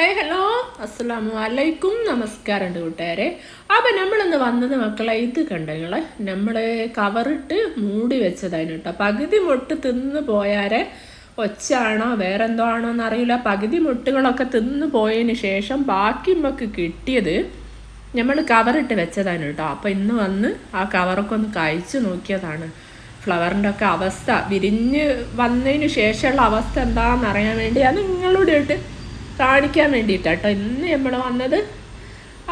Hi hello. അസ്സലാമു അലൈക്കും. നമസ്കാരം കൂട്ടുകാരെ. അപ്പം നമ്മളിന്ന് വന്നത് മക്കളെ ഇത് കണ്ടോ നമ്മളെ നമ്മൾ കവറിട്ട് മൂടി വെച്ചതാണ് കേട്ടോ. പകുതി മുട്ട് തിന്ന് പോയാരെ ഒച്ചാണോ വേറെന്തോ ആണോ എന്നറിയില്ല. പകുതി മുട്ടുകളൊക്കെ തിന്ന് പോയതിന് ശേഷം ബാക്കി നമുക്ക് കിട്ടിയത് നമ്മൾ കവറിട്ട് വെച്ചതാണ് കേട്ടോ. അപ്പം ഇന്ന് വന്ന് ആ കവറൊക്കെ ഒന്ന് കഴിച്ചു നോക്കിയതാണ്. ഫ്ലവറിന്റെ ഒക്കെ അവസ്ഥ വിരിഞ്ഞ് വന്നതിന് ശേഷമുള്ള അവസ്ഥ എന്താണെന്ന് അറിയാൻ വേണ്ടി അത് നിങ്ങളോട് ഇട്ട് കാണിക്കാൻ വേണ്ടിയിട്ടാണ് കേട്ടോ ഇന്ന് നമ്മൾ വന്നത്.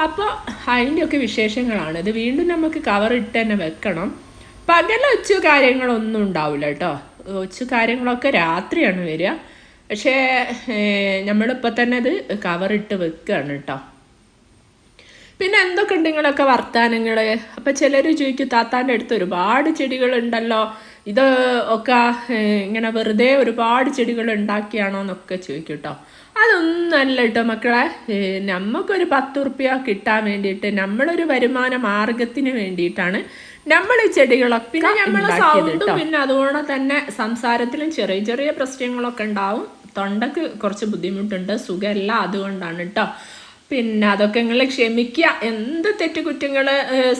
അപ്പോൾ അതിന്റെയൊക്കെ വിശേഷങ്ങളാണ്. ഇത് വീണ്ടും നമുക്ക് കവർ ഇട്ട് തന്നെ വെക്കണം. പകൽ ഒച്ചു കാര്യങ്ങളൊന്നും ഉണ്ടാവില്ല കേട്ടോ ഒച്ചു കാര്യങ്ങളൊക്കെ രാത്രിയാണ് വരിക. പക്ഷേ നമ്മളിപ്പോൾ തന്നെ ഇത് കവറിട്ട് വെക്കുകയാണ് കേട്ടോ പിന്നെ എന്തൊക്കെ ഉണ്ട് നിങ്ങളൊക്കെ വർത്താനങ്ങൾ അപ്പം ചിലർ ചോദിക്കും താത്താന്റെ അടുത്ത് ഒരുപാട് ചെടികളുണ്ടല്ലോ ഇത് ഒക്കെ ഇങ്ങനെ വെറുതെ ഒരുപാട് ചെടികൾ ഉണ്ടാക്കിയാണോ? എന്നൊക്കെ ചോദിക്കും കേട്ടോ അതൊന്നല്ല കേട്ടോ മക്കളെ. നമുക്കൊരു പത്ത് ഉറുപ്പ്യ കിട്ടാൻ വേണ്ടിയിട്ട് നമ്മളൊരു വരുമാന മാർഗത്തിന് വേണ്ടിയിട്ടാണ് നമ്മൾ ഈ ചെടികളൊക്കെ പിന്നെ നമ്മൾ സൗണ്ടും പിന്നെ അതുകൊണ്ട് തന്നെ സംസാരത്തിലും ചെറിയ ചെറിയ പ്രശ്നങ്ങളൊക്കെ ഉണ്ടാവും. തൊണ്ടക്ക് കുറച്ച് ബുദ്ധിമുട്ടുണ്ട് സുഖമല്ല അതുകൊണ്ടാണ് കേട്ടോ പിന്നെ അതൊക്കെ നിങ്ങൾ ക്ഷമിക്കുക എന്ത് തെറ്റുകുറ്റങ്ങൾ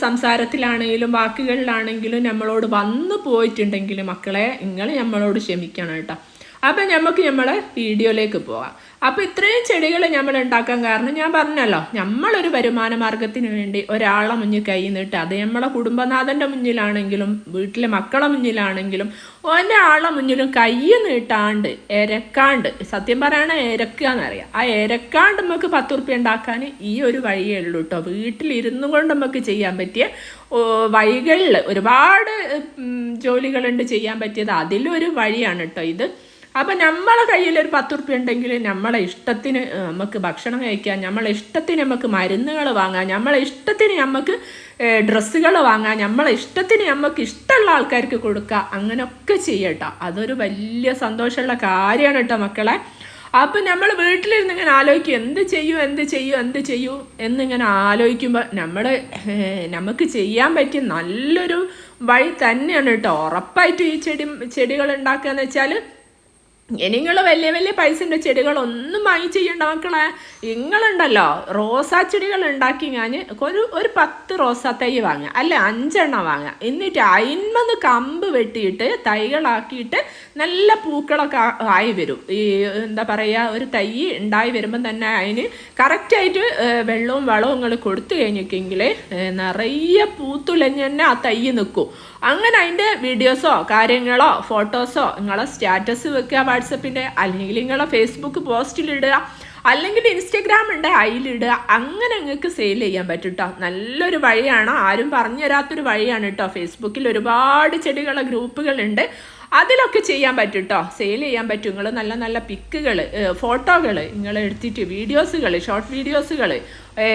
സംസാരത്തിലാണെങ്കിലും വാക്കുകളിലാണെങ്കിലും നമ്മളോട് വന്നു പോയിട്ടുണ്ടെങ്കിലും മക്കളെ നിങ്ങൾ നമ്മളോട് ക്ഷമിക്കണം കേട്ടോ അപ്പം നമുക്ക് നമ്മളെ വീഡിയോയിലേക്ക് പോകാം അപ്പോൾ ഇത്രയും ചെടികൾ നമ്മൾ ഉണ്ടാക്കാൻ കാരണം ഞാൻ പറഞ്ഞല്ലോ നമ്മളൊരു വരുമാന മാർഗത്തിന് വേണ്ടി ഒരാളെ മുന്നിൽ കൈ നീട്ട് അത് നമ്മളെ കുടുംബനാഥന്റെ മുന്നിലാണെങ്കിലും വീട്ടിലെ മക്കളെ മുന്നിലാണെങ്കിലും ഒരാളെ മുന്നിലും കൈ നീട്ടാണ്ട് എരക്കാണ്ട്. സത്യം പറയണ എരക്കുക എന്നറിയാം ആ എരക്കാണ്ട് നമുക്ക് പത്ത് ഉറുപ്പ്യ ഉണ്ടാക്കാൻ ഈ ഒരു വഴിയേ ഉള്ളൂ കേട്ടോ വീട്ടിലിരുന്നു കൊണ്ട് നമുക്ക് ചെയ്യാൻ പറ്റിയ വഴികളിൽ ഒരുപാട് ജോലികളുണ്ട് ചെയ്യാൻ പറ്റിയത് അതിലൊരു വഴിയാണ് കേട്ടോ ഇത്. അപ്പം നമ്മളെ കയ്യിൽ ഒരു പത്ത് ഉറുപ്പ്യ ഉണ്ടെങ്കിൽ നമ്മളെ ഇഷ്ടത്തിന് നമുക്ക് ഭക്ഷണം കഴിക്കാം. നമ്മളെ ഇഷ്ടത്തിന് നമുക്ക് മരുന്നുകൾ വാങ്ങാം. നമ്മളെ ഇഷ്ടത്തിന് നമുക്ക് ഡ്രസ്സുകൾ വാങ്ങാം. നമ്മളെ ഇഷ്ടത്തിന് നമുക്ക് ഇഷ്ടമുള്ള ആൾക്കാർക്ക് കൊടുക്കാം. അങ്ങനെയൊക്കെ ചെയ്യട്ടോ. അതൊരു വലിയ സന്തോഷമുള്ള കാര്യമാണ് കേട്ടോ മക്കളെ. അപ്പം നമ്മൾ വീട്ടിലിരുന്ന് ഇങ്ങനെ ആലോചിക്കും എന്ത് ചെയ്യൂ എന്ത് ചെയ്യൂ എന്ത് ചെയ്യൂ എന്നിങ്ങനെ ആലോചിക്കുമ്പോൾ നമ്മൾ നമുക്ക് ചെയ്യാൻ പറ്റിയ നല്ലൊരു വഴി തന്നെയാണ് കേട്ടോ. ഉറപ്പായിട്ടും ഈ ചെടി ചെടികൾ ഉണ്ടാക്കുക എന്ന് വെച്ചാൽ നിങ്ങൾ വലിയ വലിയ പൈസന്റെ ചെടികളൊന്നും വാങ്ങി ചെയ്യണ്ട മക്കളെ. നിങ്ങളുണ്ടല്ലോ റോസാ ചെടികൾ ഉണ്ടാക്കി ഞാൻ ഒരു ഒരു പത്ത് റോസാ തൈ വാങ്ങുക. അല്ല അഞ്ചെണ്ണം വാങ്ങുക. എന്നിട്ട് അതിന്മന്ന് കമ്പ് വെട്ടിയിട്ട് തൈകളാക്കിയിട്ട് നല്ല പൂക്കളൊക്കെ ആയി വരും. ഈ എന്താ പറയുക ഒരു തൈ ഉണ്ടായി വരുമ്പം തന്നെ അതിന് കറക്റ്റായിട്ട് വെള്ളവും വളവും നിങ്ങൾ കൊടുത്തു കഴിഞ്ഞിട്ടെങ്കിൽ നിറയെ പൂത്തുലഞ്ഞ് തന്നെ ആ തൈ നിൽക്കും അങ്ങനെ അതിന്റെ വീഡിയോസോ കാര്യങ്ങളോ ഫോട്ടോസോ നിങ്ങളെ സ്റ്റാറ്റസ് വെക്കുക വാട്സപ്പിന്റെ അല്ലെങ്കിൽ നിങ്ങളുടെ ഫേസ്ബുക്ക് പോസ്റ്റിലിടുക. അല്ലെങ്കിൽ ഇൻസ്റ്റഗ്രാം ഉണ്ട് അങ്ങനെ നിങ്ങൾക്ക് സെയിൽ ചെയ്യാൻ പറ്റും കേട്ടോ നല്ലൊരു വഴിയാണ് ആരും പറഞ്ഞു തരാത്തൊരു വഴിയാണ് കേട്ടോ ഫേസ്ബുക്കിൽ ഒരുപാട് ചെടികളെ ഗ്രൂപ്പുകളുണ്ട് അതിലൊക്കെ ചെയ്യാൻ പറ്റും കേട്ടോ സെയിൽ ചെയ്യാൻ പറ്റും. നിങ്ങൾ നല്ല നല്ല പിക്കുകൾ ഫോട്ടോകൾ നിങ്ങൾ എടുത്തിട്ട് വീഡിയോസുകൾ ഷോർട്ട് വീഡിയോസുകൾ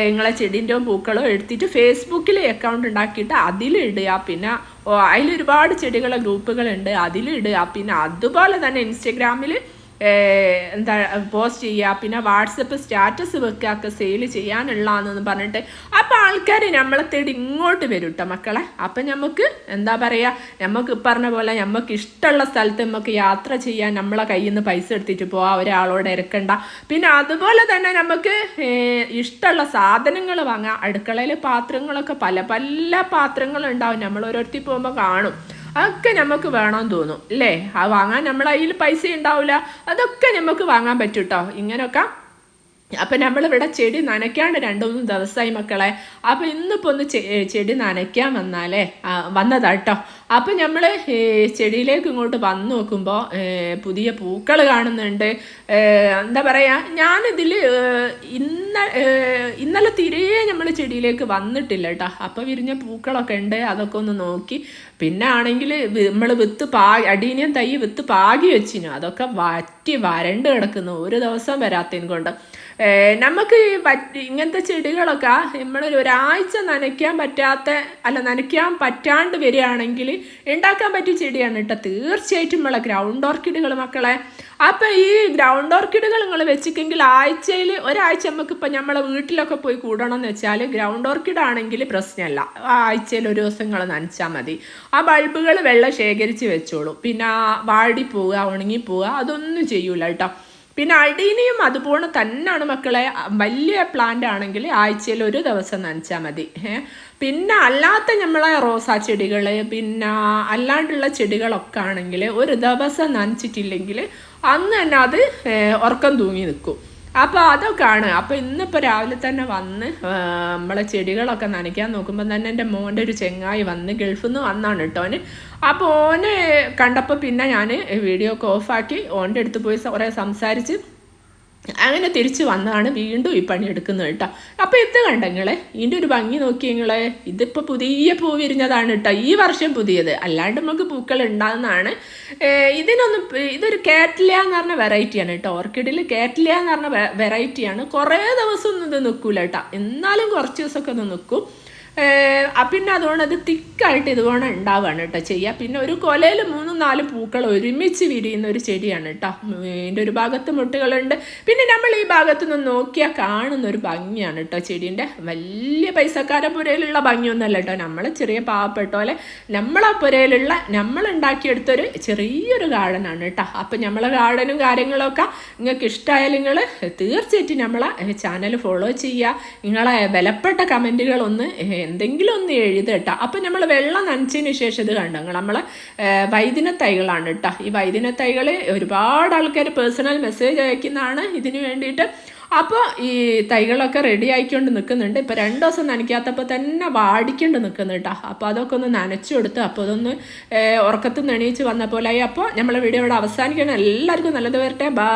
നിങ്ങളെ ചെടീന്റെ പൂക്കളോ എടുത്തിട്ട് ഫേസ്ബുക്കിൽ അക്കൗണ്ട് ഉണ്ടാക്കിയിട്ട് അതിലിടുക പിന്നെ അതിലൊരുപാട് ചെടികളെ ഗ്രൂപ്പുകളുണ്ട് അതിലിടുക പിന്നെ അതുപോലെ തന്നെ ഇൻസ്റ്റഗ്രാമിൽ എന്താ പോസ്റ്റ് ചെയ്യുക. പിന്നെ വാട്സപ്പ് സ്റ്റാറ്റസ് വെക്കുക ഒക്കെ സെയിൽ ചെയ്യാനുള്ളതെന്ന് പറഞ്ഞിട്ട്. അപ്പോൾ ആൾക്കാർ നമ്മളെ തേടി ഇങ്ങോട്ട് വരും കേട്ടോ മക്കളെ. അപ്പം നമുക്ക് എന്താ പറയുക നമുക്ക് പറഞ്ഞ പോലെ നമുക്ക് ഇഷ്ടമുള്ള സ്ഥലത്ത് നമുക്ക് യാത്ര ചെയ്യാൻ നമ്മളെ കയ്യിൽ നിന്ന് പൈസ എടുത്തിട്ട് പോവാം ഒരാളോട് ഇരക്കണ്ട പിന്നെ അതുപോലെ തന്നെ നമുക്ക് ഇഷ്ടമുള്ള സാധനങ്ങൾ വാങ്ങാം. അടുക്കളയിൽ പാത്രങ്ങളൊക്കെ പല പല പാത്രങ്ങളുണ്ടാവും. നമ്മൾ ഓരോരുത്തർ പോകുമ്പോൾ കാണും. അതൊക്കെ നമുക്ക് വേണമെന്ന് തോന്നും അല്ലേ ആ വാങ്ങാൻ നമ്മളെ കയ്യിൽ പൈസ ഉണ്ടാവില്ല അതൊക്കെ നമുക്ക് വാങ്ങാൻ പറ്റൂട്ടോ. ഇങ്ങനെയൊക്കെ അപ്പം നമ്മളിവിടെ ചെടി നനയ്ക്കാണ്ട് മൂന്ന് ദിവസമായി മക്കളെ. അപ്പം ഇന്നിപ്പോൾ ഒന്ന് ചെടി നനയ്ക്കാൻ വന്നാലേ വന്നതാട്ടോ അപ്പം നമ്മൾ ചെടിയിലേക്ക് ഇങ്ങോട്ട് വന്നു നോക്കുമ്പോൾ പുതിയ പൂക്കൾ കാണുന്നുണ്ട്. എന്താ പറയുക ഞാനിതിൽ ഇന്ന ഇന്നലെ തിരികെ നമ്മൾ ചെടിയിലേക്ക് വന്നിട്ടില്ല കേട്ടോ അപ്പോൾ വിരിഞ്ഞ പൂക്കളൊക്കെ ഉണ്ട് അതൊക്കെ ഒന്ന് നോക്കി. പിന്നെ ആണെങ്കിൽ നമ്മൾ വിത്ത് പാ അടീനിയം തൈ വിത്ത് പാകി വെച്ചിനു. അതൊക്കെ വറ്റി വരണ്ട് കിടക്കുന്നു. ഒരു ദിവസം വരാത്തതിന് കൊണ്ട്. നമുക്ക് ഇങ്ങനത്തെ ചെടികളൊക്കെ നമ്മൾ ഒരാഴ്ച നനയ്ക്കാൻ പറ്റാത്ത അല്ല നനയ്ക്കാൻ പറ്റാണ്ട് വരികയാണെങ്കിൽ ഉണ്ടാക്കാൻ പറ്റിയ ചെടിയാണ് കേട്ടോ. തീർച്ചയായിട്ടും നമ്മളെ ഗ്രൗണ്ട് ഓർക്കിഡുകൾ മക്കളെ. അപ്പോൾ ഈ ഗ്രൗണ്ട് ഓർക്കിഡുകൾ നിങ്ങൾ വെച്ചിട്ടെങ്കിൽ ആഴ്ചയിൽ ഒരാഴ്ച നമുക്ക് ഇപ്പം നമ്മളെ വീട്ടിലൊക്കെ പോയി കൂടണം എന്ന് വെച്ചാൽ ഗ്രൗണ്ട് ഓർക്കിഡ് ആണെങ്കിൽ പ്രശ്നമല്ല ആഴ്ചയിൽ ഒരു ദിവസം നിങ്ങൾ നനച്ചാൽ മതി. ആ ബൾബുകൾ വെള്ളം ശേഖരിച്ച് വെച്ചോളൂ. പിന്നെ വാടി പോവുക ഉണങ്ങി പോവുക അതൊന്നും ചെയ്യൂല കേട്ടോ. പിന്നെ അടീനയും അതുപോലെ തന്നെയാണ് മക്കളെ. വലിയ പ്ലാന്റ് ആണെങ്കിൽ ആഴ്ചയിൽ ഒരു ദിവസം നനച്ചാൽ മതി. പിന്നെ അല്ലാത്ത നമ്മളെ റോസാ ചെടികൾ പിന്നെ അല്ലാണ്ടുള്ള ചെടികളൊക്കെ ആണെങ്കിൽ ഒരു ദിവസം നനച്ചിട്ടില്ലെങ്കിൽ അന്ന് തന്നെ അത് ഉറക്കം തൂങ്ങി നിൽക്കും. അപ്പോൾ അതൊക്കെയാണ് അപ്പോൾ ഇന്നിപ്പോൾ രാവിലെ തന്നെ വന്ന് നമ്മളെ ചെടികളൊക്കെ നനയ്ക്കാൻ നോക്കുമ്പോൾ തന്നെ എന്റെ മോന്റെ ഒരു ചെങ്ങായി വന്ന് ഗൾഫിൽ നിന്ന് വന്നാണ് കേട്ടോ അവന് അപ്പോൾ ഓനെ കണ്ടപ്പോൾ പിന്നെ ഞാൻ വീഡിയോ ഒക്കെ ഓഫാക്കി ഓന്റെ അടുത്ത് പോയി കുറേ സംസാരിച്ച് അങ്ങനെ തിരിച്ച് വന്നതാണ് വീണ്ടും ഈ പണി എടുക്കുന്നത് കേട്ടോ. അപ്പോൾ ഇത് കണ്ടങ്ങളെ ഇതിന്റെ ഒരു ഭംഗി നോക്കി നിങ്ങളെ. ഇതിപ്പോൾ പുതിയ പൂ വിരിഞ്ഞതാണ് കേട്ടോ. ഈ വർഷം പുതിയത്. അല്ലാണ്ട് നമുക്ക് പൂക്കൾ ഉണ്ടാകുന്നതാണ്. ഇതിനൊന്നും ഇതൊരു കാറ്റ്ലിയ എന്ന് പറഞ്ഞ വെറൈറ്റിയാണ് കേട്ടോ. ഓർക്കിഡിൽ കാറ്റ്ലിയ എന്ന് പറഞ്ഞ വെറൈറ്റിയാണ് കുറേ ദിവസം ഒന്നും ഇത് നിൽക്കൂല കേട്ടോ. എന്നാലും കുറച്ച് ദിവസമൊക്കെ ഒന്ന് നിൽക്കും. പിന്നെ അതുകൊണ്ട് അത് തിക്കായിട്ട് ഇതുപോലെ ഉണ്ടാവുകയാണ് കേട്ടോ ചെയ്യുക പിന്നെ ഒരു കൊലയിൽ മൂന്നും നാല് പൂക്കൾ ഒരുമിച്ച് വിരിയുന്ന ഒരു ചെടിയാണ് കേട്ടോ. ഇതിന്റെ ഒരു ഭാഗത്ത് മുട്ടുകളുണ്ട്. പിന്നെ നമ്മൾ ഈ ഭാഗത്ത് നിന്ന് നോക്കിയാൽ കാണുന്ന ഒരു ഭംഗിയാണ് കേട്ടോ ചെടീന്റെ. വലിയ പൈസക്കാരെ പുരയിലുള്ള ഭംഗിയൊന്നുമല്ല കേട്ടോ. നമ്മൾ ചെറിയ പാവപ്പെട്ട പോലെ നമ്മളെ പുരയിലുള്ള നമ്മൾ ഉണ്ടാക്കിയെടുത്തൊരു ചെറിയൊരു ഗാർഡനാണ് കേട്ടോ. അപ്പം നമ്മളെ ഗാർഡനും കാര്യങ്ങളൊക്കെ നിങ്ങൾക്ക് ഇഷ്ടമായാലും നിങ്ങൾ തീർച്ചയായിട്ടും നമ്മളെ ചാനൽ ഫോളോ ചെയ്യുക. നിങ്ങളെ വിലപ്പെട്ട കമന്റുകളൊന്ന് എന്തെങ്കിലും ഒന്ന് എഴുതി കേട്ടോ അപ്പം നമ്മൾ വെള്ളം നനച്ചതിന് ശേഷം ഇത് കണ്ടോ? നമ്മൾ വൈദിന തൈകളാണ് കേട്ടോ ഈ വൈദിന തൈകൾ ഒരുപാട് ആൾക്കാർ പേഴ്സണൽ മെസ്സേജ് അയക്കുന്നതാണ് ഇതിന് വേണ്ടിയിട്ട്. അപ്പോൾ ഈ തൈകളൊക്കെ റെഡി ആയിക്കൊണ്ട് നിൽക്കുന്നുണ്ട് ഇപ്പോൾ രണ്ട് ദിവസം നനയ്ക്കാത്തപ്പോൾ തന്നെ വാടിക്കൊണ്ട് നിൽക്കുന്നു കേട്ടോ അപ്പോൾ അതൊക്കെ ഒന്ന് നനച്ചു കൊടുത്ത് അപ്പോൾ അതൊന്ന് ഉറക്കത്ത് നെണീച്ച് വന്ന ആയി. അപ്പോൾ നമ്മളെ വീഡിയോ ഇവിടെ അവസാനിക്കണം എല്ലാവർക്കും നല്ലത് വരട്ടെ. ബാ